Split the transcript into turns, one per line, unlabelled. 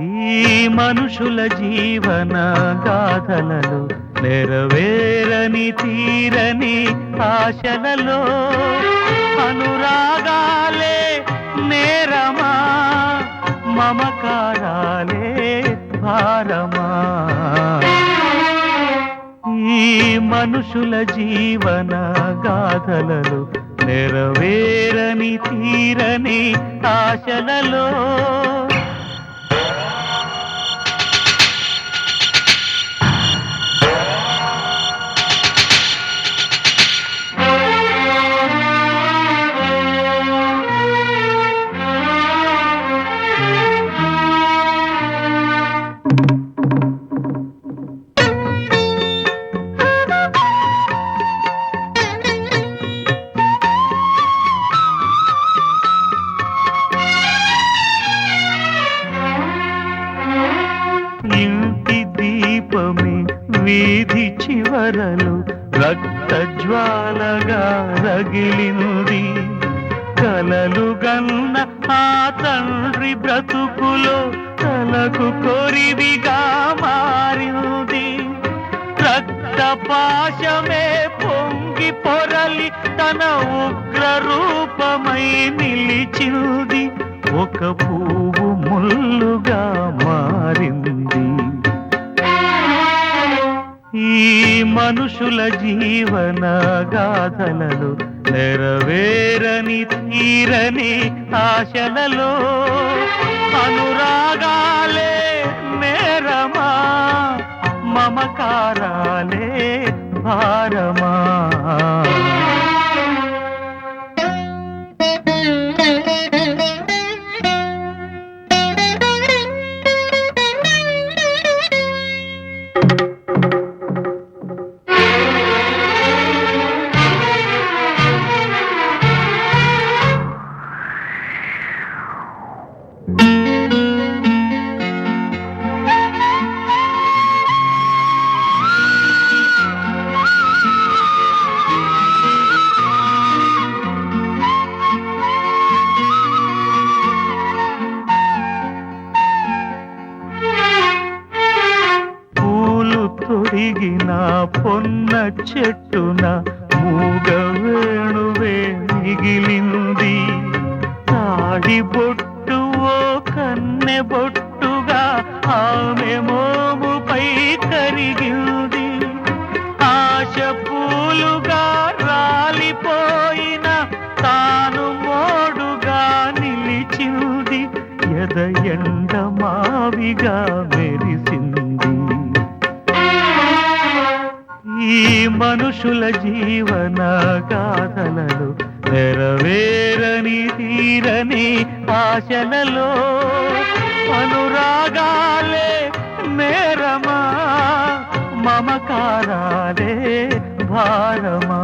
ఈ మనుషుల జీవన గాథలలో నెరవేరని తీరని ఆశలలో అనురాగాలే నేరమా మమకారాలే భారమా. ఈ మనుషుల జీవన గాథలలో నెరవేరని తీరని ఆశలలో వీధి చివరలు రక్త జ్వాలగా రగిలింది. కలలు గన్న ఆ తండ్రి బ్రతుకులో తలకు కొరివిగా మారింది. రక్త పాశమే పొంగి పొరలి తన ఉగ్ర రూపమై నిలిచింది. ఒక పువ్వు మనుషుల జీవన గాథలలో నెరవేరని తీరని ఆశలలో అనురాగాలే నేరమా మమకారాలే భారమా. పూలు తొడిగిన పొన్న చెట్టున మూగ వేణువే మిగిలింది. తాడి బొట్టు ఓ కన్నె బొట్టుగా ఆమె మోముపై కరిగింది ఆశ పూలుగా రాలిపోయిన తాను మోడుగా నిలిచింది. ఎద ఎండ మావిగా మెరిసింది. ఈ మనుషుల జీవన గాథలలో నెరవేరని తీరని ఆశలలో అనురాగాలే మేరమా మమకారాలే భారమా.